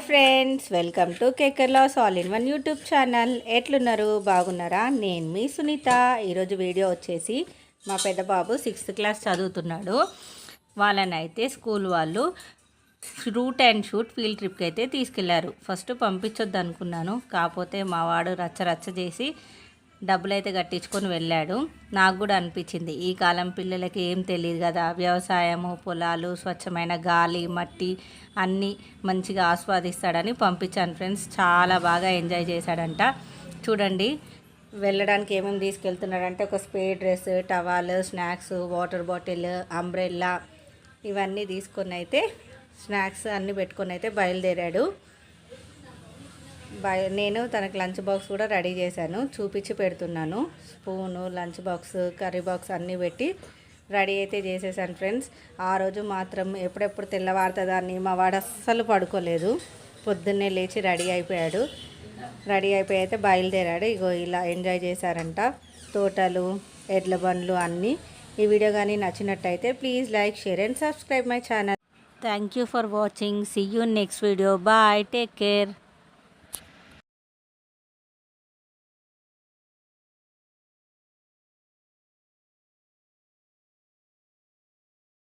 Hi friends welcome to కేకర్లాస్ all in one YouTube channel. ఎట్లున్నారు? బాగున్నారా? నేను మీ సునీత. ఈరోజు వీడియో వచ్చేసి మా పెద్ద బాబు సిక్స్త్ క్లాస్ చదువుతున్నాడు. వాళ్ళని అయితే స్కూల్ వాళ్ళు రూట్ అండ్ షూట్ ఫీల్డ్ ట్రిప్కి అయితే తీసుకెళ్ళారు. ఫస్ట్ పంపించొద్దు అనుకున్నాను కాకపోతే మా వాడు రచ్చ రచ్చ చేసి డబ్బులు అయితే కట్టించుకొని వెళ్ళాడు. నాకు కూడా అనిపించింది ఈ కాలం పిల్లలకి ఏం తెలియదు కదా. వ్యవసాయము పొలాలు స్వచ్ఛమైన గాలి మట్టి అన్నీ మంచిగా ఆస్వాదిస్తాడని పంపించాను ఫ్రెండ్స్. చాలా బాగా ఎంజాయ్ చేశాడంట. చూడండి వెళ్ళడానికి ఏమేమి తీసుకెళ్తున్నాడంటే ఒక spray dress towel snacks water bottle umbrella ఇవన్నీ తీసుకొని అయితే స్నాక్స్ అన్నీ పెట్టుకొని అయితే బయలుదేరాడు. నేను తనకు లంచ్ బాక్స్ కూడా రెడీ చేశాను. చూపించి పెడుతున్నాను. Spoon lunch box curry box అన్నీ పెట్టి రెడీ అయితే చేసేసాను ఫ్రెండ్స్. ఆ రోజు మాత్రం ఎప్పుడెప్పుడు తెల్లవారుతుందా అని మా వాడు అస్సలు పడుకోలేదు. పొద్దున్నే లేచి రెడీ అయిపోయాడు. రెడీ అయిపోయి అయితే బయలుదేరాడు. ఇగో ఇలా ఎంజాయ్ చేశారంట. తోటలు ఎడ్ల బండ్లు అన్నీ. ఈ వీడియో కానీ నచ్చినట్టయితే please like share and subscribe my channel. Thank you for watching see you next video bye take care